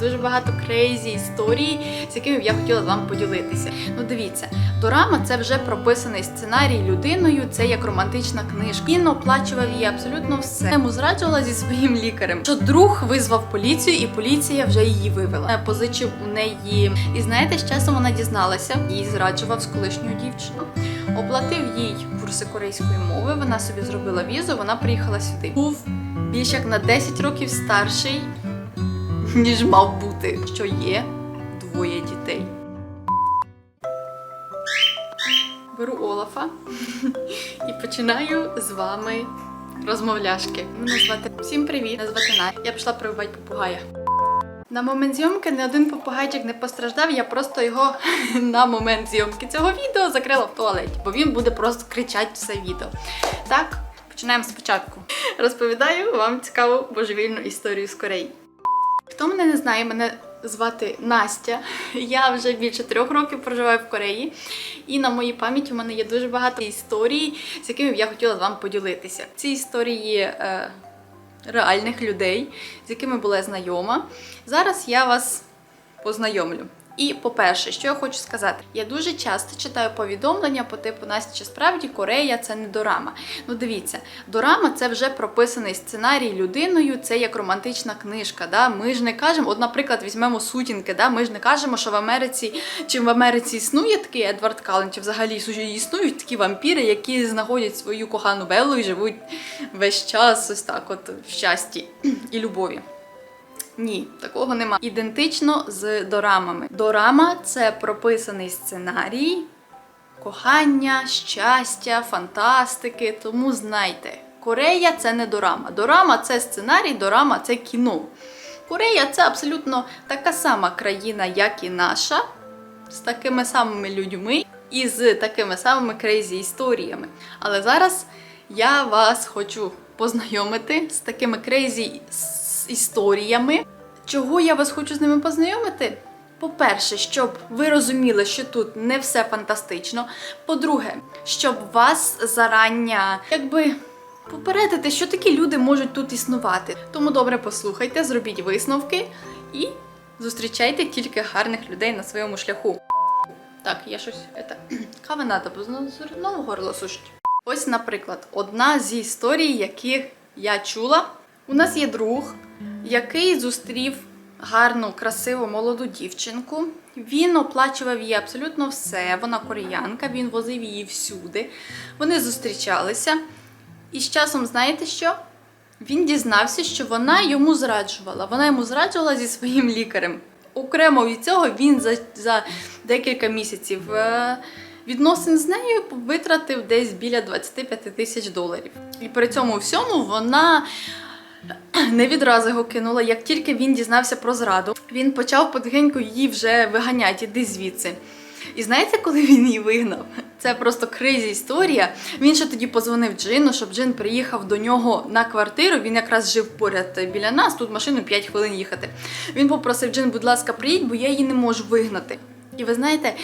дуже багато крейзі історій, з якими я хотіла з вами поділитися. Ну, дивіться, дорама це вже прописаний сценарій людиною. Це як романтична книжка. Він оплачував їй абсолютно все. Йому зраджувала зі своїм лікарем. Що друг визвав поліцію, і поліція вже її вивела. Позичив у неї. І знаєте, з часом вона дізналася, їй зраджував з колишньою дівчиною. Оплатив їй курси корейської мови. Вона собі зробила візу. Вона приїхала сюди. Був більш як на 10 років старший, ніж мав бути, що є двоє дітей. Беру Олафа і починаю з вами розмовляшки. Мене звати всім привіт. Мене звати Надя. Я пішла прививати попугая. На момент зйомки не один попугайчик не постраждав, я просто його на момент зйомки цього відео закрила в туалеті, бо він буде просто кричати все відео. Так, починаємо спочатку. Розповідаю вам цікаву божевільну історію з Кореї. Хто мене не знає, мене звати Настя. Я вже більше трьох років проживаю в Кореї, і на моїй пам'яті у мене є дуже багато історій, з якими б я хотіла з вами поділитися. Ці історії е, реальних людей, з якими була знайома. Зараз я вас познайомлю. І по-перше, що я хочу сказати, я дуже часто читаю повідомлення по типу Настя, чи справді Корея це не дорама. Ну дивіться, дорама це вже прописаний сценарій людиною, це як романтична книжка. Да? Ми ж не кажемо, от, наприклад, візьмемо сутінки, да? ми ж не кажемо, що в Америці чи в Америці існує такий Едвард Каллен, чи взагалі існують такі вампіри, які знаходять свою кохану Беллу і живуть весь час ось так, от в щасті і любові. Ні, такого нема. Ідентично з дорамами. Дорама це прописаний сценарій кохання, щастя, фантастики. Тому знайте, Корея це не дорама. Дорама це сценарій, дорама це кіно. Корея це абсолютно така сама країна, як і наша, з такими самими людьми і з такими самими крейзі історіями. Але зараз я вас хочу познайомити з такими крейзі історіями. Чого я вас хочу з ними познайомити? По-перше, щоб ви розуміли, що тут не все фантастично. По-друге, щоб вас зарання якби попередити, що такі люди можуть тут існувати. Тому добре послухайте, зробіть висновки і зустрічайте тільки гарних людей на своєму шляху. Так, я щось. Это, кави надо, бо знову горло сушить. Ось, наприклад, одна зі історій, яких я чула. У нас є друг, який зустрів гарну, красиву молоду дівчинку. Він оплачував їй абсолютно все. Вона кореянка, він возив її всюди. Вони зустрічалися. І з часом, знаєте що? Він дізнався, що вона йому зраджувала. Вона йому зраджувала зі своїм лікарем. Окремо від цього він за, за декілька місяців е, відносин з нею витратив десь біля 25 тисяч доларів. І при цьому всьому вона не відразу його кинула. Як тільки він дізнався про зраду, він почав потихеньку її вже виганяти, іди звідси. І знаєте, коли він її вигнав? Це просто кризі історія. Він ще тоді позвонив Джину, щоб Джин приїхав до нього на квартиру. Він якраз жив поряд біля нас, тут машину 5 хвилин їхати. Він попросив Джин, будь ласка, приїдь, бо я її не можу вигнати. І ви знаєте,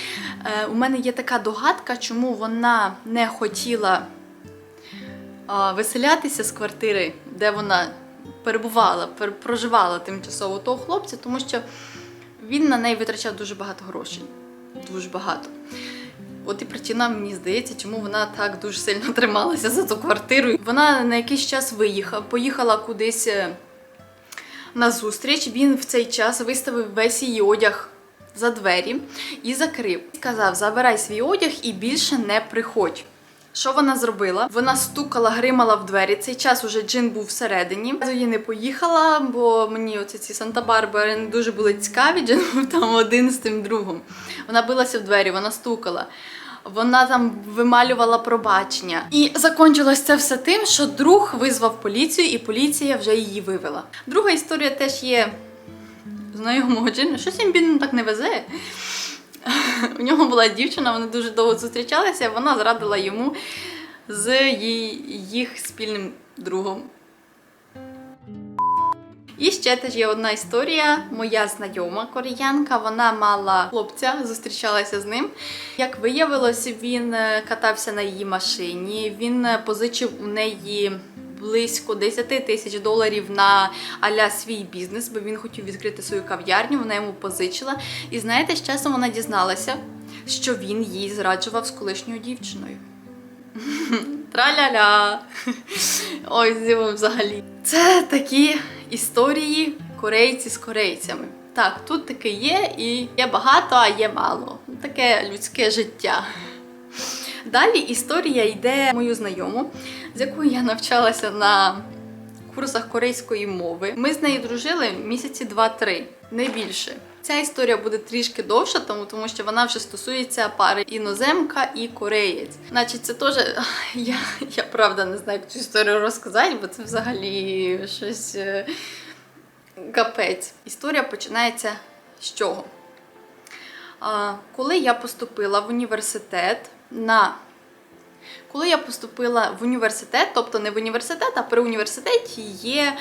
е, у мене є така догадка, чому вона не хотіла виселятися з квартири, де вона перебувала, пер- проживала тимчасово того хлопця, тому що він на неї витрачав дуже багато грошей. Дуже багато. От і причина, мені здається, чому вона так дуже сильно трималася за ту квартиру. Вона на якийсь час виїхала, поїхала кудись е, на зустріч. Він в цей час виставив весь її одяг за двері і закрив. Сказав: забирай свій одяг і більше не приходь. Що вона зробила? Вона стукала, гримала в двері. Цей час уже Джин був всередині. Я не поїхала, бо мені оці ці Санта-Барбари не дуже були цікаві. Джин був там один з тим другом. Вона билася в двері, вона стукала. Вона там вималювала пробачення. І закончилось це все тим, що друг визвав поліцію, і поліція вже її вивела. Друга історія теж є знайомого Джина. Щось їм він так не везе. У нього була дівчина, вони дуже довго зустрічалися, вона зрадила йому з їх спільним другом. І ще теж є одна історія. Моя знайома кореянка, вона мала хлопця, зустрічалася з ним. Як виявилось, він е, катався на її машині, він е, позичив у неї близько 10 тисяч доларів на аля свій бізнес, бо він хотів відкрити свою кав'ярню, вона йому позичила. І знаєте, з часом вона дізналася, що він їй зраджував з колишньою дівчиною. Траля-ля. Ой, зіво взагалі. Це такі історії корейці з корейцями. Так, тут таке є, і є багато, а є мало. Таке людське життя. Далі історія йде мою знайому, з якою я навчалася на курсах корейської мови. Ми з нею дружили місяці 2-3, не більше. Ця історія буде трішки довша, тому, тому що вона вже стосується пари іноземка і кореєць. Значить, це теж я, я правда не знаю, як цю історію розказати, бо це взагалі щось е, капець. Історія починається з чого? Коли я поступила в університет на коли я поступила в університет, тобто не в університет, а при університеті є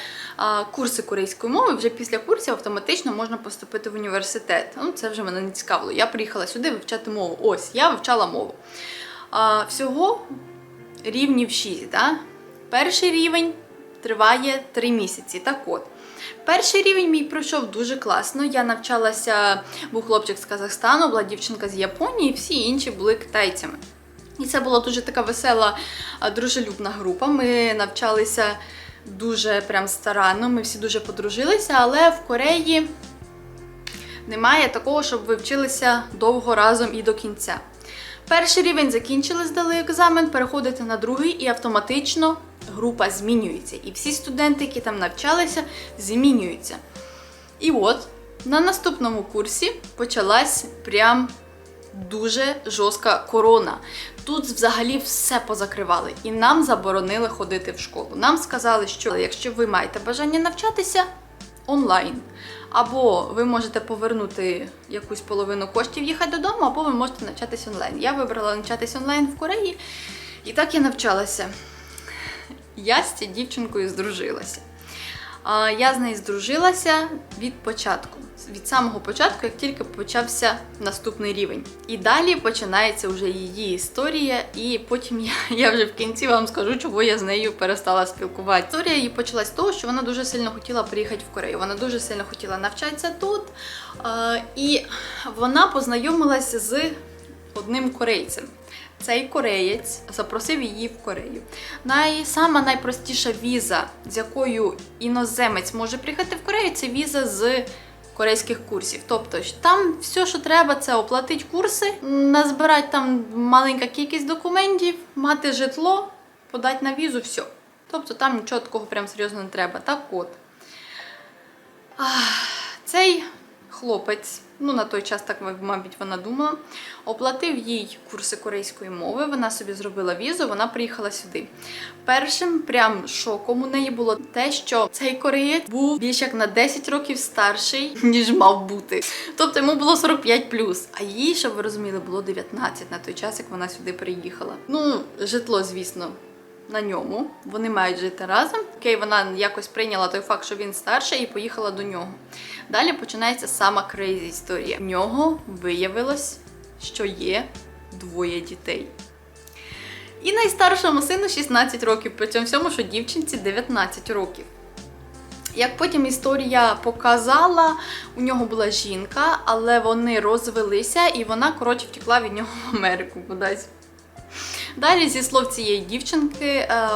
курси корейської мови. Вже після курсів автоматично можна поступити в університет. Ну, це вже мене не цікавило. Я приїхала сюди вивчати мову. Ось, я вивчала мову. Всього рівнів 6. Да? Перший рівень триває 3 місяці. Так от. Перший рівень мій пройшов дуже класно. Я навчалася, був хлопчик з Казахстану, була дівчинка з Японії, всі інші були китайцями. І це була дуже така весела, дружелюбна група. Ми навчалися дуже прям старанно, ми всі дуже подружилися, але в Кореї немає такого, щоб ви вчилися довго разом і до кінця. Перший рівень закінчили, здали екзамен, переходите на другий і автоматично група змінюється. І всі студенти, які там навчалися, змінюються. І от на наступному курсі почалась прям дуже жорстка корона. Тут взагалі все позакривали, і нам заборонили ходити в школу. Нам сказали, що якщо ви маєте бажання навчатися онлайн, або ви можете повернути якусь половину коштів, їхати додому, або ви можете навчатися онлайн. Я вибрала навчатися онлайн в Кореї, і так я навчалася. Я з цією дівчинкою здружилася. Я з нею здружилася від початку, від самого початку, як тільки почався наступний рівень. І далі починається вже її історія, і потім я, я вже в кінці вам скажу, чого я з нею перестала спілкуватися. Історія її почалась з того, що вона дуже сильно хотіла приїхати в Корею. Вона дуже сильно хотіла навчатися тут. І вона познайомилася з одним корейцем. Цей кореєць запросив її в Корею. Най, найпростіша віза, з якою іноземець може приїхати в Корею, це віза з корейських курсів. Тобто там все, що треба, це оплатити курси, назбирати там маленька кількість документів, мати житло, подати на візу, все. Тобто там нічого такого прям серйозно не треба. Так от. Цей хлопець, ну на той час, так мабуть, вона думала, оплатив їй курси корейської мови. Вона собі зробила візу, вона приїхала сюди. Першим прям шоком у неї було те, що цей кореєць був більш як на 10 років старший, ніж мав бути. Тобто йому було 45 а їй, щоб ви розуміли, було 19 на той час, як вона сюди приїхала. Ну, житло, звісно. На ньому вони мають жити разом. Окей, вона якось прийняла той факт, що він старший, і поїхала до нього. Далі починається сама крейзі історія. В нього виявилось, що є двоє дітей. І найстаршому сину 16 років, при цьому всьому, що дівчинці 19 років. Як потім історія показала, у нього була жінка, але вони розвелися, і вона, коротше, втекла від нього в Америку кудись. Далі, зі слов цієї дівчинки, е,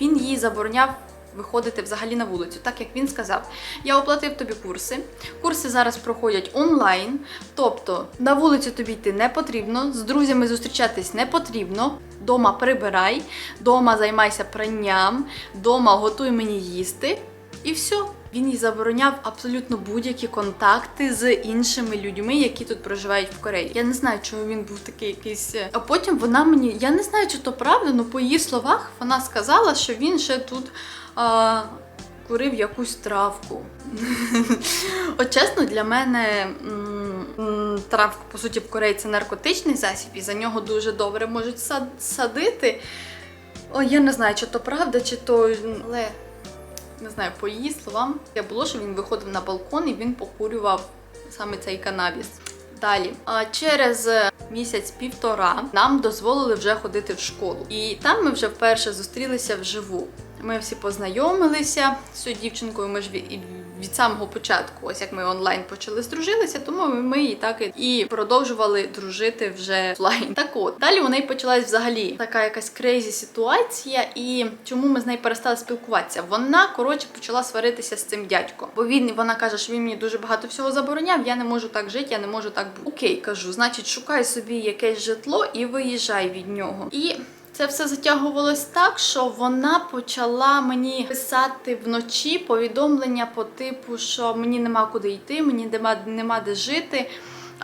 він їй забороняв виходити взагалі на вулицю, так як він сказав: я оплатив тобі курси. Курси зараз проходять онлайн, тобто на вулицю тобі йти не потрібно, з друзями зустрічатись не потрібно. Дома прибирай, дома займайся пранням, дома готуй мені їсти. І все. Він їй забороняв абсолютно будь-які контакти з іншими людьми, які тут проживають в Кореї. Я не знаю, чому він був такий якийсь. А потім вона мені, я не знаю, чи то правда, але по її словах вона сказала, що він ще тут а, курив якусь травку. От чесно, для мене травка, по суті, в Кореї це наркотичний засіб, і за нього дуже добре можуть сад- садити. О, я не знаю, чи то правда, чи то. Але не знаю, по її словам, це було, що він виходив на балкон і він покурював саме цей канабіс. Далі, а через місяць-півтора нам дозволили вже ходити в школу. І там ми вже вперше зустрілися вживу. Ми всі познайомилися з цією дівчинкою. Ми ж від, самого початку, ось як ми онлайн почали здружилися, тому ми, і так і продовжували дружити вже офлайн. Так от далі у неї почалась взагалі така якась крейзі ситуація, і чому ми з нею перестали спілкуватися? Вона коротше почала сваритися з цим дядьком, бо він вона каже, що він мені дуже багато всього забороняв. Я не можу так жити, я не можу так бути. Окей, кажу, значить, шукай собі якесь житло і виїжджай від нього. І це все затягувалось так, що вона почала мені писати вночі повідомлення по типу, що мені нема куди йти, мені нема, нема де жити.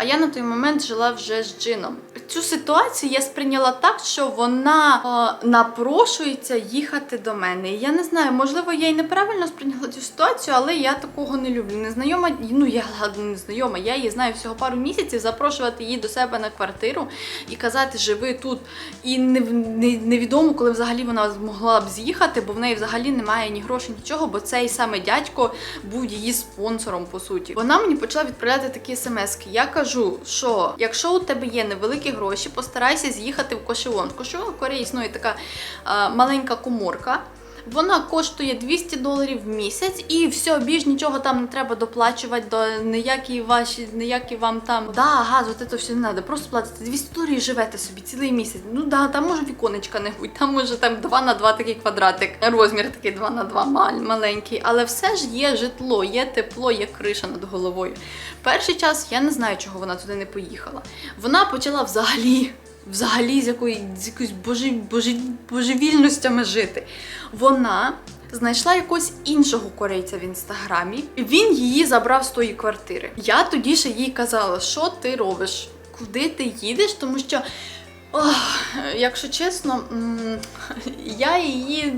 А я на той момент жила вже з джином. Цю ситуацію я сприйняла так, що вона е, напрошується їхати до мене. І я не знаю, можливо, я й неправильно сприйняла цю ситуацію, але я такого не люблю. Незнайома, ну я ладно, не знайома, я її знаю всього пару місяців, запрошувати її до себе на квартиру і казати, живи тут. І не, не, невідомо, коли взагалі вона змогла б з'їхати, бо в неї взагалі немає ні грошей, нічого, бо цей саме дядько був її спонсором, по суті. Вона мені почала відправляти такі смски. Я кажу, що якщо у тебе є невеликі гроші, постарайся з'їхати в Кошелон. В Кошелон в Кореї існує така а, маленька коморка. Вона коштує 200 доларів в місяць, і все, більш нічого там не треба доплачувати, до ніякі ваші, ніякі вам там да, газ, от це все не треба. Просто платите 200 доларів і живете собі цілий місяць. Ну да, там може віконечка не будь, там може там 2 на 2 такий квадратик, розмір такий 2 на 2 маль, маленький. Але все ж є житло, є тепло, є криша над головою. Перший час я не знаю, чого вона туди не поїхала. Вона почала взагалі. Взагалі з якої з якоюсь божи, божи, божевільностями жити. Вона знайшла якогось іншого корейця в інстаграмі. Він її забрав з тої квартири. Я тоді ще їй казала, що ти робиш, куди ти їдеш, тому що. Ох, якщо чесно, я її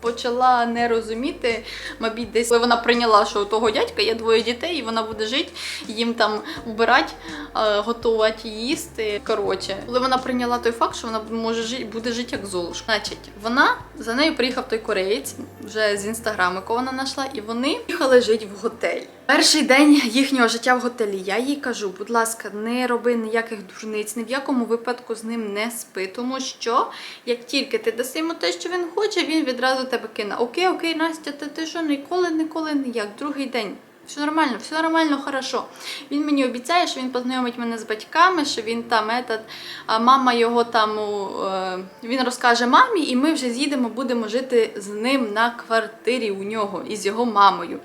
почала не розуміти, мабуть, десь коли вона прийняла, що у того дядька є двоє дітей, і вона буде жити, їм там убирати, е, готувати, їсти. Коротше, коли вона прийняла той факт, що вона може жити, буде жити як золушка. Значить, вона за нею приїхав той кореєць вже з інстаграму, якого вона знайшла, і вони їхали жити в готель. Перший день їхнього життя в готелі. Я їй кажу, будь ласка, не роби ніяких дурниць, ні в якому випадку з ним не спи, тому що як тільки ти даси йому те, що він хоче, він відразу тебе кине. Окей, окей, Настя, ти, ти що ніколи, ніколи ніяк. Другий день. Все нормально, все нормально, хорошо. Він мені обіцяє, що він познайомить мене з батьками, що він там етат, а мама його там е, він розкаже мамі, і ми вже з'їдемо, будемо жити з ним на квартирі у нього і з його мамою.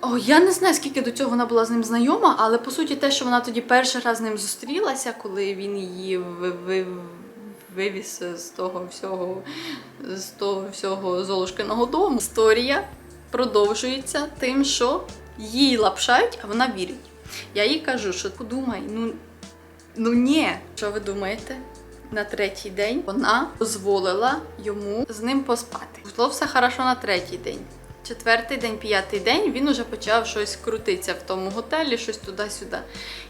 О, я не знаю, скільки до цього вона була з ним знайома, але по суті, те, що вона тоді перший раз з ним зустрілася, коли він її вивіз з того всього, з того всього Золушкиного дому. Історія продовжується тим, що їй лапшають, а вона вірить. Я їй кажу, що подумай, ну, ну ні. Що ви думаєте? На третій день вона дозволила йому з ним поспати. Було все хорошо на третій день. Четвертий день, п'ятий день він уже почав щось крутитися в тому готелі, щось туди-сюди.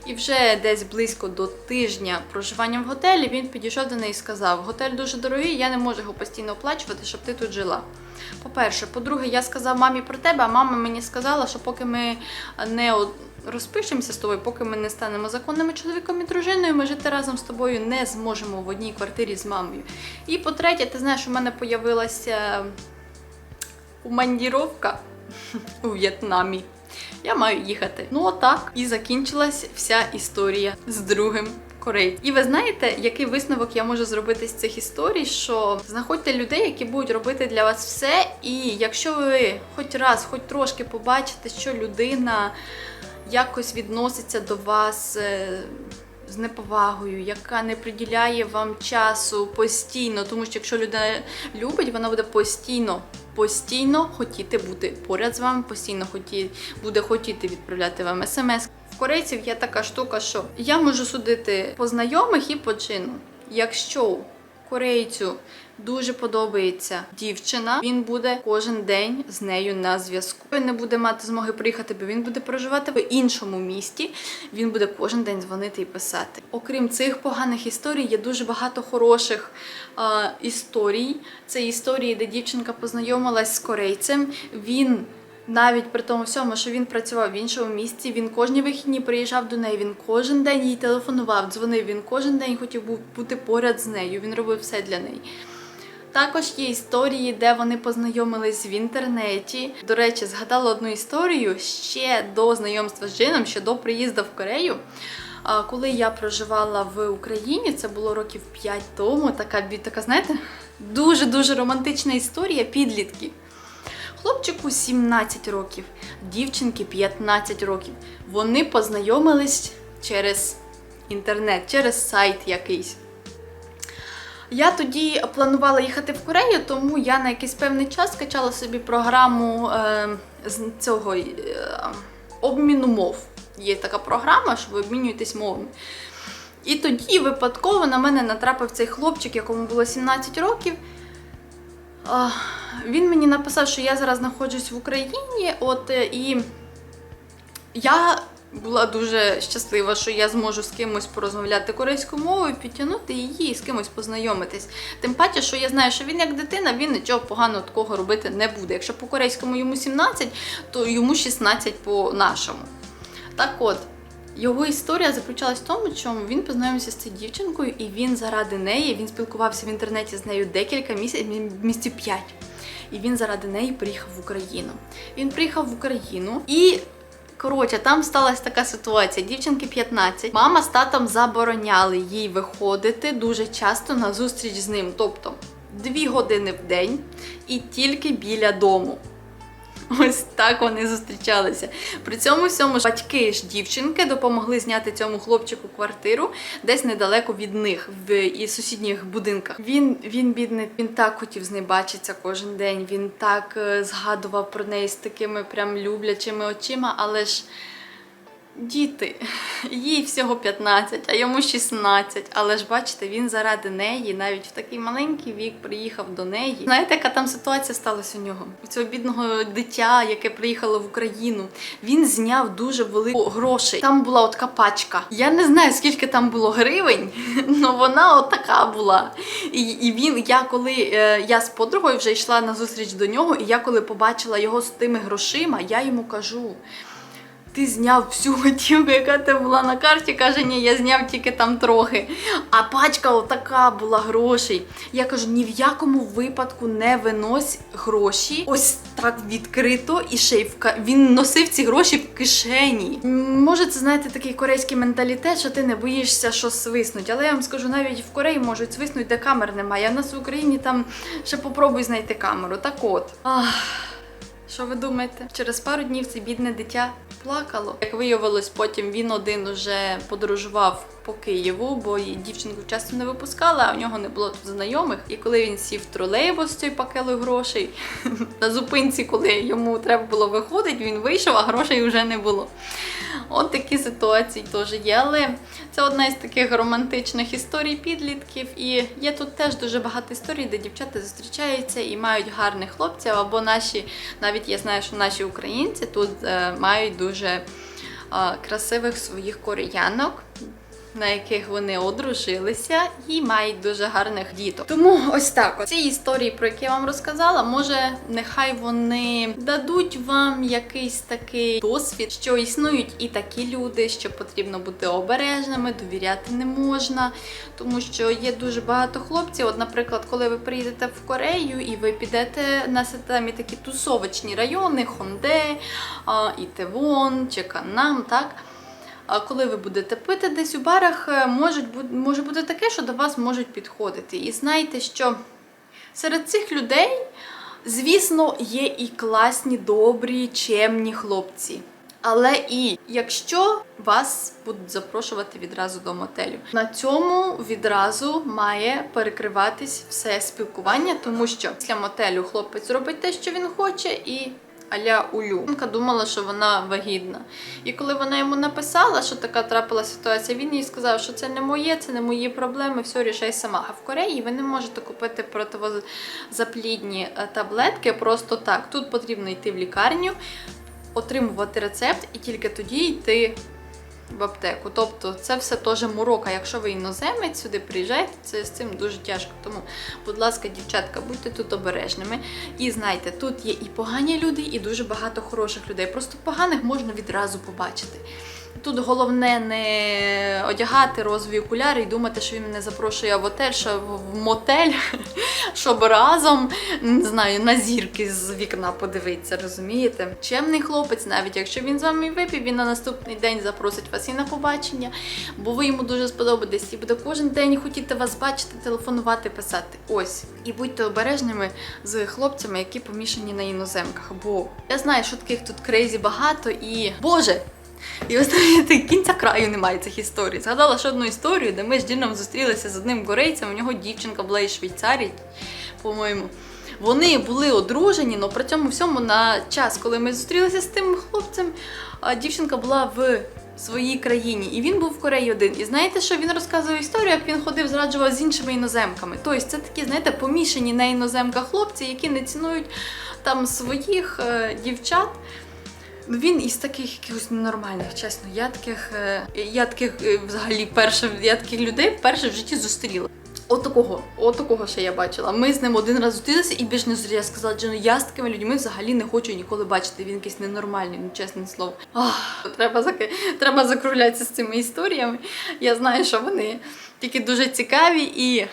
І вже десь близько до тижня проживання в готелі він підійшов до неї і сказав: Готель дуже дорогий, я не можу його постійно оплачувати, щоб ти тут жила. По-перше, по-друге, я сказав мамі про тебе, а мама мені сказала, що поки ми не розпишемося з тобою, поки ми не станемо законними чоловіком і дружиною, ми жити разом з тобою не зможемо в одній квартирі з мамою. І по-третє, ти знаєш, у мене появилася командіровка у В'єтнамі. Я маю їхати. Ну отак і закінчилась вся історія з другим корейцем. І ви знаєте, який висновок я можу зробити з цих історій? Що знаходьте людей, які будуть робити для вас все. І якщо ви хоч раз, хоч трошки побачите, що людина якось відноситься до вас. З неповагою, яка не приділяє вам часу постійно, тому що якщо людина любить, вона буде постійно, постійно хотіти бути поряд з вами, постійно хоті, буде хотіти відправляти вам смс. В корейців є така штука, що я можу судити по знайомих і по чину. Якщо корейцю дуже подобається дівчина, він буде кожен день з нею на зв'язку. Він не буде мати змоги приїхати, бо він буде проживати в іншому місті. Він буде кожен день дзвонити і писати. Окрім цих поганих історій, є дуже багато хороших а, історій. Це історії, де дівчинка познайомилась з корейцем. Він навіть при тому всьому, що він працював в іншому місці, він кожні вихідні приїжджав до неї, він кожен день їй телефонував, дзвонив, він кожен день хотів бу- бути поряд з нею, він робив все для неї. Також є історії, де вони познайомились в інтернеті. До речі, згадала одну історію ще до знайомства з Джином, ще до приїзду в Корею. Коли я проживала в Україні, це було років 5 тому, така, така знаєте, дуже-дуже романтична історія підлітків. Хлопчику 17 років, дівчинки 15 років. Вони познайомились через інтернет, через сайт якийсь. Я тоді планувала їхати в Корею, тому я на якийсь певний час скачала собі програму е, з цього е, обміну мов. Є така програма, що ви обмінюєтесь мовами. І тоді випадково на мене натрапив цей хлопчик, якому було 17 років. А, Він мені написав, що я зараз знаходжусь в Україні, от е, і я була дуже щаслива, що я зможу з кимось порозмовляти корейською мовою, підтягнути її і з кимось познайомитись. Тим паче, що я знаю, що він як дитина, він нічого поганого такого робити не буде. Якщо по корейському йому 17, то йому 16 по нашому. Так от. Його історія заключалась в тому, що він познайомився з цією дівчинкою, і він заради неї він спілкувався в інтернеті з нею декілька місяців, місяців п'ять. І він заради неї приїхав в Україну. Він приїхав в Україну і. Коротше, там сталася така ситуація. Дівчинки 15. Мама з татом забороняли їй виходити дуже часто на зустріч з ним. Тобто дві години в день і тільки біля дому. Ось так вони зустрічалися. При цьому всьому ж батьки ж дівчинки допомогли зняти цьому хлопчику квартиру десь недалеко від них, в і сусідніх будинках. Він він бідний, він так хотів з нею бачитися кожен день. Він так е, згадував про неї з такими прям люблячими очима, але ж. Діти, їй всього 15, а йому 16. Але ж бачите, він заради неї, навіть в такий маленький вік, приїхав до неї. Знаєте, яка там ситуація сталася у нього? У цього бідного дитя, яке приїхало в Україну, він зняв дуже велику грошей. Там була от така пачка. Я не знаю, скільки там було гривень, але вона от така була. І, і він, я коли е, я з подругою вже йшла на зустріч до нього, і я коли побачила його з тими грошима, я йому кажу. Ти зняв всю готівку, яка тебе була на карті. Каже, ні, я зняв тільки там трохи. А пачка отака була грошей. Я кажу, ні в якому випадку не винось гроші ось так відкрито і ще й в ка- він носив ці гроші в кишені. Може, це знаєте такий корейський менталітет, що ти не боїшся, що свиснуть. Але я вам скажу, навіть в Кореї можуть свиснуть, де камер немає. А в нас в Україні там ще попробуй знайти камеру. Так от. Ах. Що ви думаєте? Через пару днів це бідне дитя плакало. Як виявилось, потім він один уже подорожував по Києву, бо дівчинку часто не випускали, а в нього не було тут знайомих. І коли він сів тролейбус з цією пакелою грошей на зупинці, коли йому треба було виходити, він вийшов, а грошей вже не було. От такі ситуації теж є. Але це одна із таких романтичних історій підлітків. І є тут теж дуже багато історій, де дівчата зустрічаються і мають гарних хлопців, або наші, навіть я знаю, що наші українці тут е, мають дуже е, красивих своїх кореянок. На яких вони одружилися і мають дуже гарних діток. Тому ось так. Ці історії, про які я вам розказала, може, нехай вони дадуть вам якийсь такий досвід, що існують і такі люди, що потрібно бути обережними, довіряти не можна, тому що є дуже багато хлопців. От, наприклад, коли ви приїдете в Корею і ви підете на самі такі тусовочні райони, Хонде, Ітевон чи Каннам, так. А коли ви будете пити десь у барах, е, можуть, може бути таке, що до вас можуть підходити. І знайте, що серед цих людей, звісно, є і класні, добрі, чемні хлопці. Але і якщо вас будуть запрошувати відразу до мотелю, на цьому відразу має перекриватись все спілкування, тому що після мотелю хлопець робить те, що він хоче, і аля улю. Думала, що вона вагітна. І коли вона йому написала, що така трапила ситуація, він їй сказав, що це не моє, це не мої проблеми, все рішай сама. А в Кореї ви не можете купити противозаплідні е, таблетки просто так. Тут потрібно йти в лікарню, отримувати рецепт і тільки тоді йти в аптеку. Тобто це все теж морока. Якщо ви іноземець сюди приїжджаєте, це з цим дуже тяжко. Тому, будь ласка, дівчатка, будьте тут обережними. І знайте, тут є і погані люди, і дуже багато хороших людей. Просто поганих можна відразу побачити. Тут головне не одягати розові окуляри і думати, що він мене запрошує в отель, в мотель, щоб разом не знаю, на зірки з вікна подивитися, розумієте? Чемний хлопець, навіть якщо він з вами випів, він на наступний день запросить вас і на побачення, бо ви йому дуже сподобаєтесь і буде кожен день хотіти вас бачити, телефонувати, писати. Ось. І будьте обережними з хлопцями, які помішані на іноземках. Бо я знаю, що таких тут крейзі багато і. Боже! І знаєте, кінця краю немає цих історій. Згадала ще одну історію, де ми з Джином зустрілися з одним корейцем, у нього дівчинка була із Швейцарії, по-моєму. Вони були одружені, але при цьому всьому на час, коли ми зустрілися з тим хлопцем, дівчинка була в своїй країні, і він був в Кореї один. І знаєте, що він розказує історію, як він ходив, зраджував з іншими іноземками. Тобто це такі, знаєте, помішані на іноземках хлопці, які не цінують там своїх е, дівчат. Ну, Він із таких якихось ненормальних, чесно. Я таких, е, я таких е, взагалі перше, я таких людей вперше в житті зустріла. От такого, от такого ще я бачила. Ми з ним один раз зустрілися і більш не зустріла. Я сказала, Джину, я з такими людьми взагалі не хочу ніколи бачити. Він якийсь ненормальний, ну чесне слово. Ах, треба, зак... треба закруглятися з цими історіями. Я знаю, що вони тільки дуже цікаві і.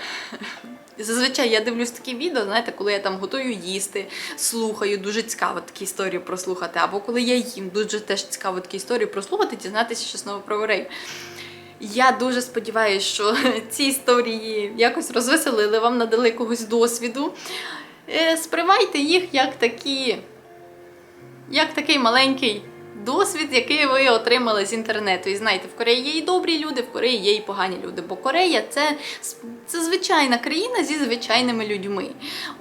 Зазвичай я дивлюсь такі відео, знаєте, коли я там готую їсти, слухаю, дуже цікаво такі історії прослухати. Або коли я їм, дуже теж цікаво такі історії прослухати, дізнатися щось нове про Корею. Я дуже сподіваюся, що ці історії якось розвеселили вам, надали якогось досвіду. Е, Сприймайте їх як такі, як такий маленький досвід, який ви отримали з інтернету. І знаєте, в Кореї є і добрі люди, в Кореї є і погані люди. Бо Корея це, це звичайна країна зі звичайними людьми.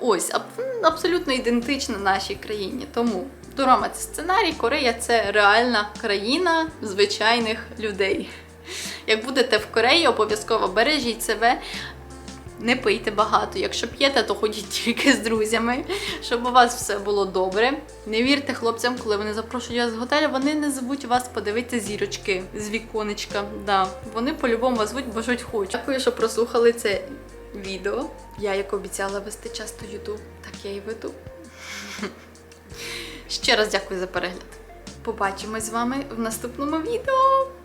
Ось, аб- абсолютно ідентична нашій країні. Тому Дорама це сценарій, Корея це реальна країна звичайних людей. Як будете в Кореї, обов'язково бережіть себе. Не пийте багато. Якщо п'єте, то ходіть тільки з друзями, щоб у вас все було добре. Не вірте хлопцям, коли вони запрошують вас в готель, вони не звуть вас подивитися зірочки з віконечка. Да, вони по-любому вас звуть, бо хочуть. Дякую, що прослухали це відео. Я, як обіцяла вести часто Ютуб, так я і веду. Ще раз дякую за перегляд. Побачимось з вами в наступному відео.